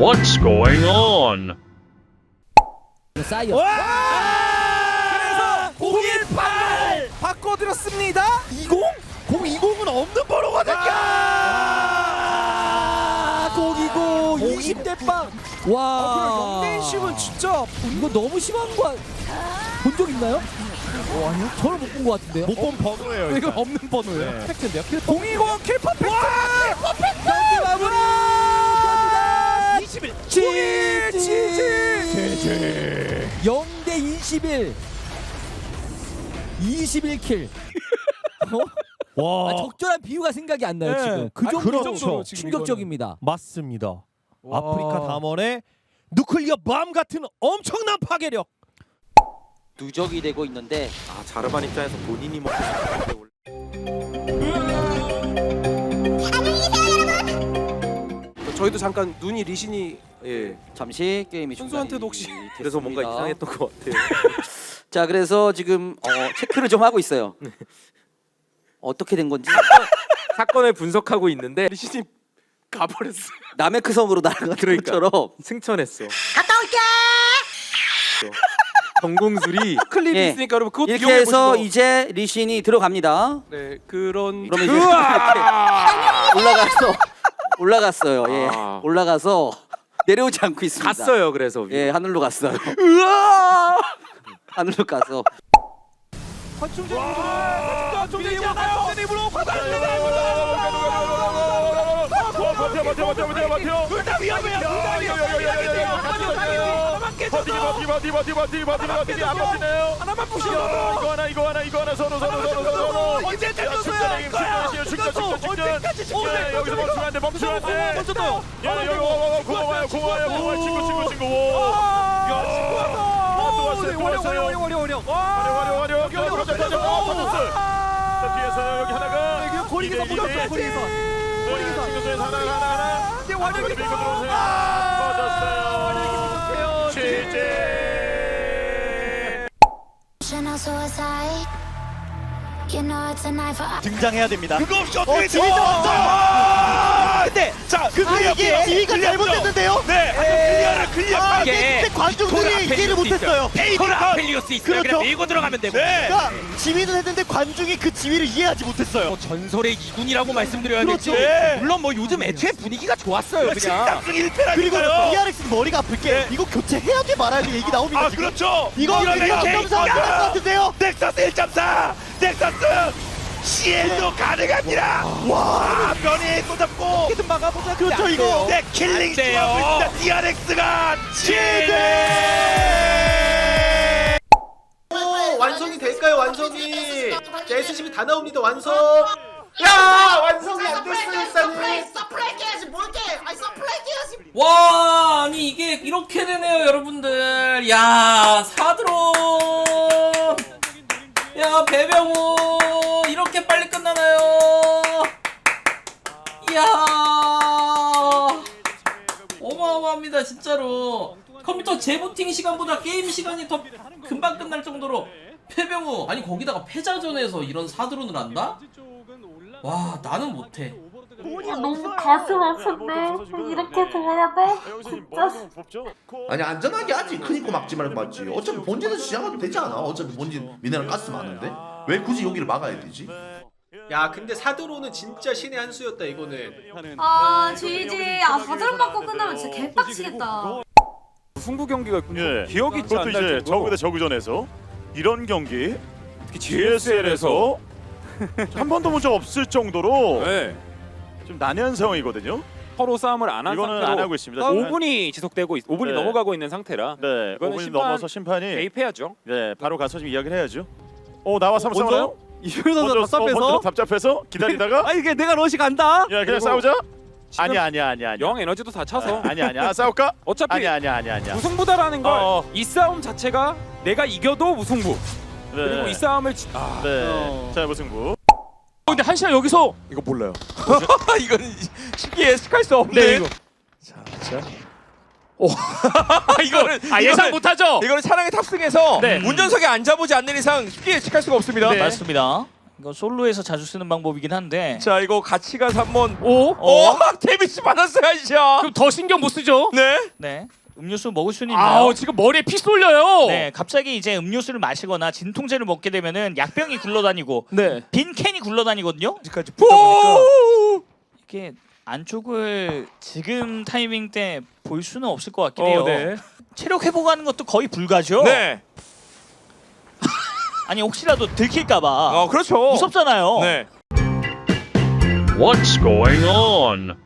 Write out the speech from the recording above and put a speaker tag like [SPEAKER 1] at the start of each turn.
[SPEAKER 1] What's going on?
[SPEAKER 2] 사이어.
[SPEAKER 3] 그래서 018 바꿔드렸습니다.
[SPEAKER 4] 20? 020은 없는 번호거든요.
[SPEAKER 3] 아, 020 20대 빵.
[SPEAKER 2] 와.
[SPEAKER 3] 아, 그럼 0대10은 진짜
[SPEAKER 2] 이거 너무 심한 거 본 적 있나요? 어, 아니요. 저는 못 본 것 같은데요.
[SPEAKER 4] 못 본 번호예요.
[SPEAKER 3] 이거
[SPEAKER 4] 일단.
[SPEAKER 3] 없는 번호예요.
[SPEAKER 4] 네.
[SPEAKER 3] 팩트인데요. 020 킬퍼 팩트.
[SPEAKER 2] 경기 마무리. 0대 21. 21킬. 어?
[SPEAKER 4] 와.
[SPEAKER 2] 아, 적절한 비유가 생각이 안 나요
[SPEAKER 3] 네.
[SPEAKER 2] 지금. 그
[SPEAKER 3] 아,
[SPEAKER 2] 정도
[SPEAKER 3] 그 지금
[SPEAKER 2] 충격적입니다.
[SPEAKER 4] 맞습니다.
[SPEAKER 3] 와.
[SPEAKER 4] 아프리카 담원의 누클리어 밤 같은 엄청난 파괴력.
[SPEAKER 5] 누적이 되고 있는데
[SPEAKER 6] 아 자르반 입장에서 본인이 먹고 싶은
[SPEAKER 3] 저희도 잠깐 눈이 리신이
[SPEAKER 6] 예
[SPEAKER 5] 잠시 게임이
[SPEAKER 3] 선수한테도 혹시
[SPEAKER 5] 중단이
[SPEAKER 6] 그래서 뭔가
[SPEAKER 5] 됐습니다.
[SPEAKER 6] 이상했던 것 같아요.
[SPEAKER 5] 자 그래서 지금 어, 체크를 좀 하고 있어요. 어떻게 된 건지
[SPEAKER 6] 사건을 분석하고 있는데
[SPEAKER 3] 리신이 가버렸어.
[SPEAKER 5] 남의 크 섬으로 날아간
[SPEAKER 6] 그러니까.
[SPEAKER 5] 것처럼
[SPEAKER 6] 승천했어. 갔다 올게. 전공술이
[SPEAKER 3] 클립이
[SPEAKER 5] 예.
[SPEAKER 3] 있으니까 여러분 그것도
[SPEAKER 5] 이렇게
[SPEAKER 3] 이용해
[SPEAKER 5] 해서
[SPEAKER 3] 보시고.
[SPEAKER 5] 이제 리신이 들어갑니다.
[SPEAKER 3] 네 그런
[SPEAKER 5] 그러면 이제 이렇게 올라가서 올라갔어요. 예,
[SPEAKER 6] 아.
[SPEAKER 5] 올라가서 내려오지 않고 있습니다.
[SPEAKER 6] 갔어요. 그래서.
[SPEAKER 5] 예, 하늘로 갔어요. 하늘로 가서.
[SPEAKER 3] 관중제 입으로 관중제 입으로 관중제 입으로 관중제
[SPEAKER 7] 버텨 버텨 버텨 버텨 버텨. 둘다 위험해요 둘다 위험해요. 버티기 버티기 버티기 버티기 버티기 버티기 버티기 안 버티네요
[SPEAKER 3] 하나만 부셔.
[SPEAKER 7] 이거 하나 이거 하나 이거 하나. 서로 서로 서로 서로 자, 축전의 힘 축전의 힘 축전 축전 축전. 축전 여기서 멈추면 안 돼. 멈추면 안 돼.
[SPEAKER 3] 먼저 떠요.
[SPEAKER 7] 야 여기 와와와 고마워요 고마워요 고마워요 친구 친구 친구. 또 왔어요, 또 왔어요.
[SPEAKER 3] 어려 어려 어려.
[SPEAKER 7] 화려 화려 화려 여기 여기 터져 터져. 터졌어 자 뒤에서 여기 하나가.
[SPEAKER 3] 이게 고리기사
[SPEAKER 7] 이대,
[SPEAKER 3] 묻었어
[SPEAKER 7] 이대.
[SPEAKER 3] 고리기사.
[SPEAKER 7] 고리기사. 친구들 하나 하나 하나.
[SPEAKER 3] 이제 완전히
[SPEAKER 7] 밀고 들어오세요. 터졌어요. 취재.
[SPEAKER 8] Emotional suicide.
[SPEAKER 4] 등장해야 됩니다.
[SPEAKER 7] 그거 없이
[SPEAKER 4] 어,
[SPEAKER 7] 어떻게
[SPEAKER 4] 왔 어! 근데
[SPEAKER 7] 자, 그
[SPEAKER 4] 아, 이게 지휘가 잘못됐는데요?
[SPEAKER 7] 네, 클리어를 클리어.
[SPEAKER 4] 아, 근데 관중들이 이해를 못했어요. 앞펠리올 수 있어요.
[SPEAKER 7] 그렇죠.
[SPEAKER 4] 밀고 들어가면 되고.
[SPEAKER 7] 네.
[SPEAKER 4] 그러니까 지휘는 했는데 관중이 그 지휘를 이해하지 못했어요.
[SPEAKER 9] 전설의 이군이라고 말씀드려야겠죠.
[SPEAKER 4] 그렇죠.
[SPEAKER 7] 네.
[SPEAKER 9] 물론 뭐 요즘 애초에 분위기가 좋았어요. 그냥.
[SPEAKER 7] 심장승 1패라니까요.
[SPEAKER 4] 그리고 DRX는 머리가 아플 게 이거 교체해야 돼 말아야 돼 얘기 나옵니다.
[SPEAKER 7] 아,
[SPEAKER 4] 지금.
[SPEAKER 7] 그렇죠.
[SPEAKER 4] 이거
[SPEAKER 7] 이러면
[SPEAKER 4] 이거
[SPEAKER 7] 케이크
[SPEAKER 4] 점수 안될것 같은데요?
[SPEAKER 7] 넥서스 1.4. 넥서스 시엘도 가능합니다. 와, 변이 또 잡고.
[SPEAKER 4] 좀 막아보자. 그렇죠 이거.
[SPEAKER 7] 네, 킬링 좋아하고 있습니다. DRX가 치대.
[SPEAKER 10] 완성이 될까요 완성이 자 SCB 다 나옵니다 완성 야 완성이 안 됐어 일단은
[SPEAKER 11] 와 아니 이게 이렇게 되네요 여러분들 야 사드론 야 배병우 이렇게 빨리 끝나나요 이야 어마어마합니다 진짜로. 컴퓨터 재부팅 시간보다 게임 시간이 더 금방 끝날 정도로 패병우 아니 거기다가 패자전에서 이런 사드론을 한다? 와 나는 못해.
[SPEAKER 8] 너무 가슴 아픈데? 이렇게 돼야 돼? 진짜?
[SPEAKER 10] 아니 안전하게 하지 큰 입고 막지 말고 막지. 어차피 본진은 시작하도 되지 않아? 어차피 본진 미네랄 가스 많은데? 왜 굳이 여기를 막아야 되지 야 근데 사드로는 진짜 신의 한 수였다 이거는
[SPEAKER 8] 아 GG 아 4점 받고 끝나면 진짜 개빡치겠다
[SPEAKER 3] 승부 경기가 있군요.
[SPEAKER 7] 예.
[SPEAKER 3] 기억이
[SPEAKER 7] 그것도
[SPEAKER 3] 잘안 날
[SPEAKER 7] 이제. 저그 대 저그전에서 이런 경기 특히 GSL에서 한 번도 본 적 없을 정도로
[SPEAKER 3] 네.
[SPEAKER 7] 좀 난해한 상황이거든요.
[SPEAKER 3] 서로 싸움을 안 한
[SPEAKER 7] 이거는
[SPEAKER 3] 상태로
[SPEAKER 7] 안 하고 있습니다.
[SPEAKER 3] 5분이 지속되고 있, 5분이
[SPEAKER 7] 네.
[SPEAKER 3] 넘어가고 있는 상태라
[SPEAKER 7] 네,
[SPEAKER 3] 이거는
[SPEAKER 7] 5분이
[SPEAKER 3] 심판
[SPEAKER 7] 넘어서 심판이
[SPEAKER 3] 개입해야죠.
[SPEAKER 7] 네 바로 가서 지금 이야기를 해야죠. 어 나와 삼
[SPEAKER 3] 먼저?
[SPEAKER 7] 싸우나요? 먼저 어, 먼저 답답해서 기다리다가
[SPEAKER 3] 아 이게 내가 러시 간다.
[SPEAKER 7] 야 그냥
[SPEAKER 3] 그리고
[SPEAKER 7] 싸우자.
[SPEAKER 3] 지금
[SPEAKER 7] 아니야 아니야 아니야 아니야.
[SPEAKER 3] 영 에너지도 다 차서
[SPEAKER 7] 아니야 아니야 싸울까?
[SPEAKER 3] 어차피
[SPEAKER 7] 아니야 아니야 아니야 아니야.
[SPEAKER 3] 무승부다라는 걸이
[SPEAKER 7] 어.
[SPEAKER 3] 싸움 자체가 내가 이겨도 무승부.
[SPEAKER 7] 네.
[SPEAKER 3] 그리고 이 싸움을 지... 아.
[SPEAKER 7] 네. 자 무승부.
[SPEAKER 3] 근데 한시야 여기서 이거 몰라요. 이건 시기에 예측할 수 없네.
[SPEAKER 7] 네, 이거.
[SPEAKER 3] 자, 자. 오. 이거는
[SPEAKER 7] 아, 예상 못하죠?
[SPEAKER 3] 이거는 차량에 탑승해서
[SPEAKER 7] 네.
[SPEAKER 3] 운전석에 앉아보지 않는 이상 쉽게 예측할 수가 없습니다.
[SPEAKER 9] 맞습니다.
[SPEAKER 2] 이거 솔로에서 자주 쓰는 방법이긴 한데.
[SPEAKER 3] 자 이거 같이 가서 한번
[SPEAKER 2] 오?
[SPEAKER 3] 오 데미지 받았어요 아이샤.
[SPEAKER 7] 그럼 더 신경 못 쓰죠?
[SPEAKER 3] 네.
[SPEAKER 2] 네. 음료수 먹을 수는 있나요?
[SPEAKER 7] 아우 지금 머리에 피 쏠려요.
[SPEAKER 2] 네, 갑자기 이제 음료수를 마시거나 진통제를 먹게 되면은 약병이 굴러다니고
[SPEAKER 3] 네.
[SPEAKER 2] 빈 캔이 굴러다니거든요.
[SPEAKER 3] 아직까지 보다 보니까
[SPEAKER 2] 이게 안쪽을 지금 타이밍 때 볼 수는 없을 것 같긴 해요.
[SPEAKER 3] 어, 네.
[SPEAKER 2] 체력 회복하는 것도 거의 불가죠.
[SPEAKER 3] 네.
[SPEAKER 2] 아니 혹시라도 들킬까봐
[SPEAKER 3] 어 그렇죠.
[SPEAKER 2] 무섭잖아요.
[SPEAKER 3] 네.
[SPEAKER 1] What's going on?